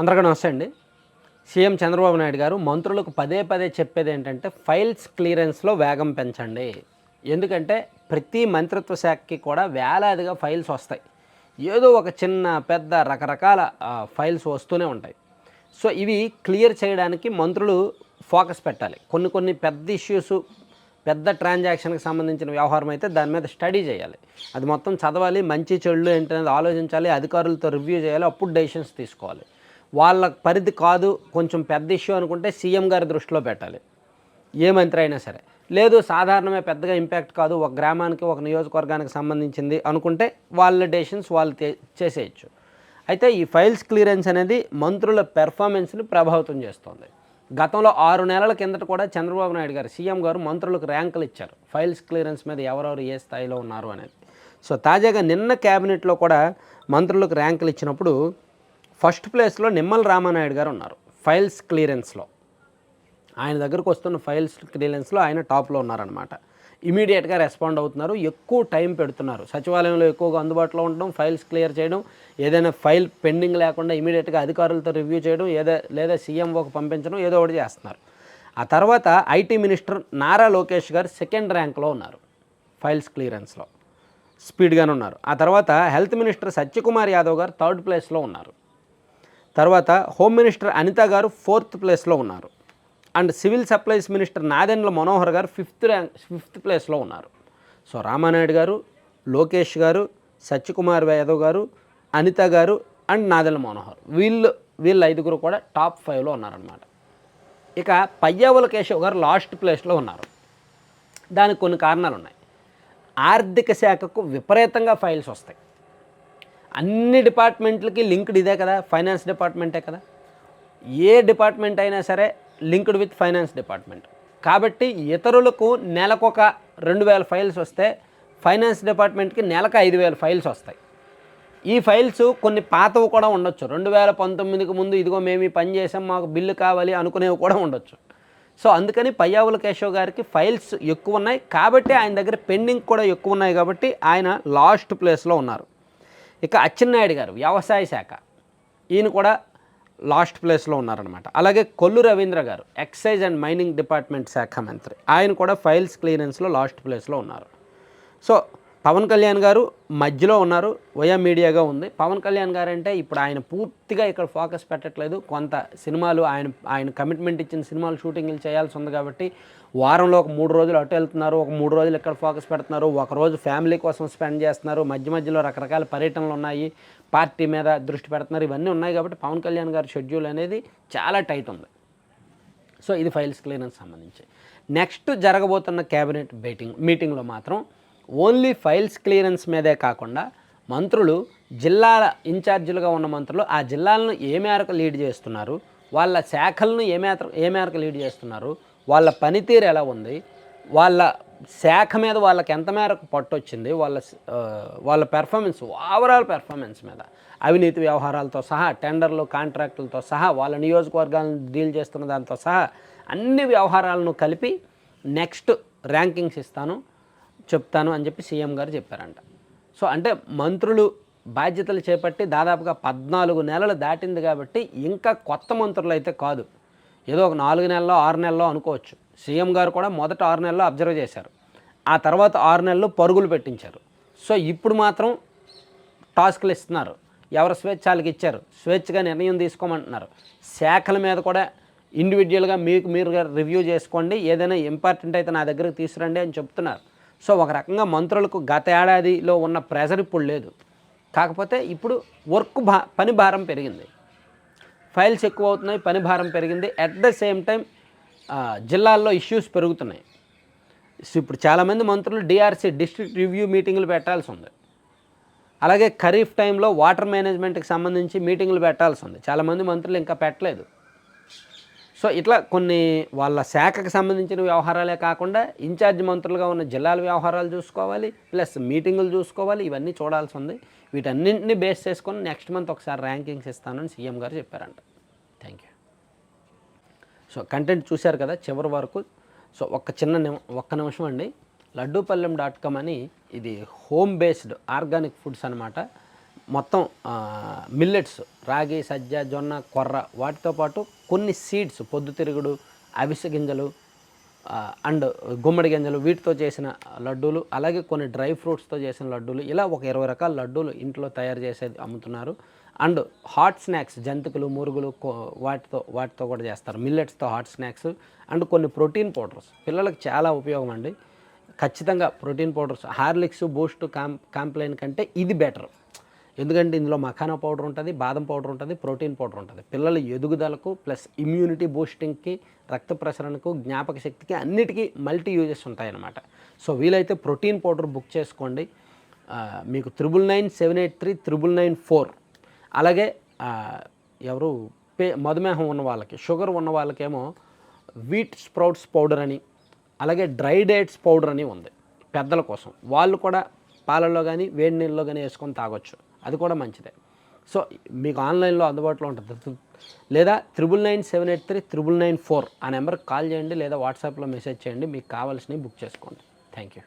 అందరికీ నమస్తే అండి. సీఎం చంద్రబాబు నాయుడు గారు మంత్రులకు పదే పదే చెప్పేది ఏంటంటే ఫైల్స్ క్లియరెన్స్లో వేగం పెంచండి. ఎందుకంటే ప్రతి మంత్రిత్వ శాఖకి కూడా వేలాదిగా ఫైల్స్ వస్తాయి. ఏదో ఒక చిన్న పెద్ద రకరకాల ఫైల్స్ వస్తూనే ఉంటాయి. సో ఇవి క్లియర్ చేయడానికి మంత్రులు ఫోకస్ పెట్టాలి. కొన్ని కొన్ని పెద్ద ఇష్యూస్ పెద్ద ట్రాన్సాక్షన్కి సంబంధించిన వ్యవహారం అయితే దాని మీద స్టడీ చేయాలి. అది మొత్తం చదవాలి మంచి చెడులు ఏంటనేది ఆలోచించాలి అధికారులతో రివ్యూ చేయాలి అప్పుడు డెసిషన్స్ తీసుకోవాలి. వాళ్ళ పరిధి కాదు కొంచెం పెద్ద ఇష్యూ అనుకుంటే సీఎం గారి దృష్టిలో పెట్టాలి. ఏ మంత్రి అయినా సరే. లేదు సాధారణమే పెద్దగా ఇంపాక్ట్ కాదు ఒక గ్రామానికి ఒక నియోజకవర్గానికి సంబంధించింది అనుకుంటే వాళ్ళ డెసిషన్స్ వాళ్ళు చేసేయచ్చు. అయితే ఈ ఫైల్స్ క్లియరెన్స్ అనేది మంత్రుల పెర్ఫార్మెన్స్ని ప్రభావితం చేస్తుంది. గతంలో ఆరు నెలల కిందట కూడా చంద్రబాబు నాయుడు గారు సీఎం గారు మంత్రులకు ర్యాంకులు ఇచ్చారు. ఫైల్స్ క్లియరెన్స్ మీద ఎవరెవరు ఏ స్థాయిలో ఉన్నారు అనేది. సో తాజాగా నిన్న క్యాబినెట్లో కూడా మంత్రులకు ర్యాంకులు ఇచ్చినప్పుడు ఫస్ట్ ప్లేస్లో నిమ్మల రామానాయుడు గారు ఉన్నారు ఫైల్స్ క్లియరెన్స్లో. ఆయన దగ్గరకు వస్తున్న ఫైల్స్ క్లియరెన్స్లో ఆయన టాప్లో ఉన్నారనమాట ఇమీడియట్గా రెస్పాండ్ అవుతున్నారు ఎక్కువ టైం పెడుతున్నారు. సచివాలయంలో ఎక్కువగా అందుబాటులో ఉండడం ఫైల్స్ క్లియర్ చేయడం ఏదైనా ఫైల్ పెండింగ్ లేకుండా ఇమీడియట్గా అధికారులతో రివ్యూ చేయడం ఏదో లేదా సీఎంఓకి పంపించడం ఏదో ఒకటి చేస్తున్నారు. ఆ తర్వాత ఐటీ మినిస్టర్ నారా లోకేష్ గారు సెకండ్ ర్యాంక్లో ఉన్నారు ఫైల్స్ క్లియరెన్స్లో. స్పీడ్గానే ఉన్నారు. ఆ తర్వాత హెల్త్ మినిస్టర్ సత్యకుమార్ యాదవ్ గారు థర్డ్ ప్లేస్లో ఉన్నారు. తర్వాత హోమ్ మినిస్టర్ అనిత గారు ఫోర్త్ ప్లేస్లో ఉన్నారు. And civil supplies minister Nadendla Manohar గారు ఫిఫ్త్ ర్యాంక్ ఫిఫ్త్ ప్లేస్లో ఉన్నారు. సో రామానాయుడు గారు లోకేష్ గారు సత్యకుమార్ యాదవ్ గారు అనిత గారు అండ్ నాదెండ్ల మనోహర్. వీళ్ళు వీళ్ళు ఐదుగురు కూడా టాప్ ఫైవ్లో ఉన్నారనమాట ఇక పయ్యావుల కేశవ్ గారు లాస్ట్ ప్లేస్లో ఉన్నారు. దానికి కొన్ని కారణాలు ఉన్నాయి ఆర్థిక శాఖకు విపరీతంగా ఫైల్స్ వస్తాయి. అన్ని డిపార్ట్మెంట్లకి లింక్డ్ ఇదే కదా ఫైనాన్స్ డిపార్ట్మెంటే కదా. ఏ డిపార్ట్మెంట్ అయినా సరే లింక్డ్ విత్ ఫైనాన్స్ డిపార్ట్మెంట్. కాబట్టి ఇతరులకు నెలకొక రెండు వేల ఫైల్స్ వస్తే ఫైనాన్స్ డిపార్ట్మెంట్కి నెలకు ఐదు వేల ఫైల్స్ వస్తాయి. ఈ ఫైల్స్ కొన్ని పాతవి కూడా ఉండొచ్చు. రెండు వేల పంతొమ్మిదికి ముందు ఇదిగో మేము ఈ పని చేసాం మాకు బిల్లు కావాలి అనుకునేవి కూడా ఉండొచ్చు. సో అందుకని పయ్యావుల కేశవ్ గారికి ఫైల్స్ ఎక్కువ ఉన్నాయి. కాబట్టి ఆయన దగ్గర పెండింగ్ కూడా ఎక్కువ ఉన్నాయి కాబట్టి ఆయన లాస్ట్ ప్లేస్లో ఉన్నారు. ఇక అచ్చెన్నాయుడు గారు వ్యవసాయ శాఖ. ఈయన కూడా లాస్ట్ ప్లేస్లో ఉన్నారనమాట అలాగే కొల్లు రవీంద్ర గారు ఎక్సైజ్ అండ్ మైనింగ్ డిపార్ట్మెంట్ శాఖ మంత్రి. ఆయన కూడా ఫైల్స్ క్లియరెన్స్లో లాస్ట్ ప్లేస్లో ఉన్నారు. సో పవన్ కళ్యాణ్ గారు మధ్యలో ఉన్నారు వయా మీడియాగా ఉంది. పవన్ కళ్యాణ్ గారు అంటే ఇప్పుడు ఆయన పూర్తిగా ఇక్కడ ఫోకస్ పెట్టట్లేదు. కొంత సినిమాలు ఆయన ఆయన కమిట్మెంట్ ఇచ్చిన సినిమాలు షూటింగ్లు చేయాల్సి ఉంది కాబట్టి వారంలో ఒక మూడు రోజులు అటు వెళ్తున్నారు ఒక మూడు రోజులు ఇక్కడ ఫోకస్ పెడుతున్నారు. ఒక రోజు ఫ్యామిలీ కోసం స్పెండ్ చేస్తున్నారు. మధ్య మధ్యలో రకరకాల పర్యటనలు ఉన్నాయి. పార్టీ మీద దృష్టి పెడుతున్నారు. ఇవన్నీ ఉన్నాయి కాబట్టి పవన్ కళ్యాణ్ గారి షెడ్యూల్ అనేది చాలా టైట్ ఉంది. సో ఇది ఫైల్స్ క్లీనర్కి సంబంధించి. నెక్స్ట్ జరగబోతున్న క్యాబినెట్ మీటింగ్ మీటింగ్లో మాత్రం ఓన్లీ ఫైల్స్ క్లియరెన్స్ మీదే కాకుండా మంత్రులు జిల్లాల ఇన్ఛార్జీలుగా ఉన్న మంత్రులు ఆ జిల్లాలను ఏ మేరకు లీడ్ చేస్తున్నారు వాళ్ళ శాఖలను ఏ మేర ఏ మేరకు లీడ్ చేస్తున్నారు వాళ్ళ పనితీరు ఎలా ఉంది వాళ్ళ శాఖ మీద వాళ్ళకి ఎంత మేరకు పట్టు వచ్చింది వాళ్ళ వాళ్ళ పెర్ఫార్మెన్స్ ఓవరాల్ పెర్ఫార్మెన్స్ మీద అవినీతి వ్యవహారాలతో సహా టెండర్లు కాంట్రాక్టులతో సహా వాళ్ళ నియోజకవర్గాలను డీల్ చేస్తున్న దాంతో సహా అన్ని వ్యవహారాలను కలిపి నెక్స్ట్ ర్యాంకింగ్స్ ఇస్తాను. చెప్తాను అని చెప్పి సీఎం గారు చెప్పారంట. సో అంటే మంత్రులు బాధ్యతలు చేపట్టి దాదాపుగా పద్నాలుగు నెలలు దాటింది కాబట్టి ఇంకా కొత్త మంత్రులు అయితే కాదు. ఏదో ఒక నాలుగు నెలల్లో ఆరు నెలల్లో అనుకోవచ్చు. సీఎం గారు కూడా మొదట ఆరు నెలల్లో అబ్జర్వ్ చేశారు. ఆ తర్వాత ఆరు నెలలు పరుగులు పెట్టించారు. సో ఇప్పుడు మాత్రం టాస్క్లు ఇస్తున్నారు. ఎవరు స్వేచ్ఛ వాళ్ళకి ఇచ్చారు? స్వేచ్ఛగా నిర్ణయం తీసుకోమంటున్నారు. శాఖల మీద కూడా ఇండివిజువల్గా మీకు మీరు రివ్యూ చేసుకోండి. ఏదైనా ఇంపార్టెంట్ అయితే నా దగ్గరకు తీసుకురండి అని చెప్తున్నారు. సో ఒక రకంగా మంత్రులకు గత ఏడాదిలో ఉన్న ప్రెజర్ ఇప్పుడు లేదు. కాకపోతే ఇప్పుడు వర్క్ భా పని భారం పెరిగింది. ఫైల్స్ ఎక్కువ అవుతున్నాయి పని భారం పెరిగింది. అట్ ద సేమ్ టైం జిల్లాల్లో ఇష్యూస్ పెరుగుతున్నాయి. సో ఇప్పుడు చాలామంది మంత్రులు డిఆర్సీ డిస్ట్రిక్ట్ రివ్యూ మీటింగ్లు పెట్టాల్సి ఉంది. అలాగే ఖరీఫ్ టైంలో వాటర్ మేనేజ్మెంట్కి సంబంధించి మీటింగ్లు పెట్టాల్సి ఉంది. చాలామంది మంత్రులు ఇంకా పెట్టలేదు. సో ఇట్లా కొన్ని వాళ్ళ శాఖకు సంబంధించిన వ్యవహారాలే కాకుండా ఇన్ఛార్జ్ మంత్రులుగా ఉన్న జిల్లాల వ్యవహారాలు చూసుకోవాలి ప్లస్ మీటింగులు చూసుకోవాలి ఇవన్నీ చూడాల్సి ఉంది. వీటన్నింటినీ బేస్ చేసుకొని నెక్స్ట్ మంత్ ఒకసారి ర్యాంకింగ్స్ ఇస్తానని సీఎం గారు చెప్పారంట. Thank you. సో కంటెంట్ చూశారు కదా చివరి వరకు. సో ఒక్క చిన్న నిమ- ఒక్క నిమిషం అండి. లడ్డూపల్లెం డాట్ కామ్ అని ఇది హోమ్ బేస్డ్ ఆర్గానిక్ ఫుడ్స్ అనమాట మొత్తం మిల్లెట్స్ రాగి సజ్జ జొన్న కొర్ర వాటితో పాటు కొన్ని సీడ్స్ పొద్దుతిరుగుడు అవిసె గింజలు అండ్ గుమ్మడి గింజలు వీటితో చేసిన లడ్డూలు అలాగే కొన్ని డ్రై ఫ్రూట్స్తో చేసిన లడ్డూలు ఇలా ఒక ఇరవై రకాల లడ్డూలు ఇంట్లో తయారు చేసేది అమ్ముతున్నారు. అండ్ హాట్ స్నాక్స్ జంతికలు మురుగులు వాటితో వాటితో కూడా చేస్తారు. మిల్లెట్స్తో హాట్ స్నాక్స్ అండ్ కొన్ని ప్రోటీన్ పౌడర్స్ పిల్లలకు చాలా ఉపయోగం అండి. ఖచ్చితంగా protein powders Horlicks Boost com Complan కంటే ఇది బెటర్ ఎందుకంటే ఇందులో మఖానా పౌడర్ ఉంటుంది బాదం పౌడర్ ఉంటుంది ప్రోటీన్ పౌడర్ ఉంటుంది. పిల్లల ఎదుగుదలకు ప్లస్ ఇమ్యూనిటీ బూస్టింగ్కి రక్త ప్రసరణకు జ్ఞాపక శక్తికి అన్నిటికీ మల్టీ యూజెస్ ఉంటాయన్నమాట. సో వీలైతే ప్రోటీన్ పౌడర్ బుక్ చేసుకోండి. మీకు triple nine seven eight three triple nine four అలాగే ఎవరు పే మధుమేహం ఉన్న వాళ్ళకి షుగర్ ఉన్న వాళ్ళకేమో వీట్ స్ప్రౌట్స్ పౌడర్ అని అలాగే డ్రై డేట్స్ పౌడర్ అని ఉంది పెద్దల కోసం. వాళ్ళు కూడా పాలల్లో కానీ వేడి నీళ్ళలో కానీ వేసుకొని తాగొచ్చు. అది కూడా మంచిదే. సో మీకు ఆన్లైన్లో అందుబాటులో ఉంటుంది. లేదా triple nine seven eight three triple nine four ఆ నెంబర్కి కాల్ చేయండి లేదా వాట్సాప్లో మెసేజ్ చేయండి మీకు కావాల్సినవి బుక్ చేసుకోండి. Thank you.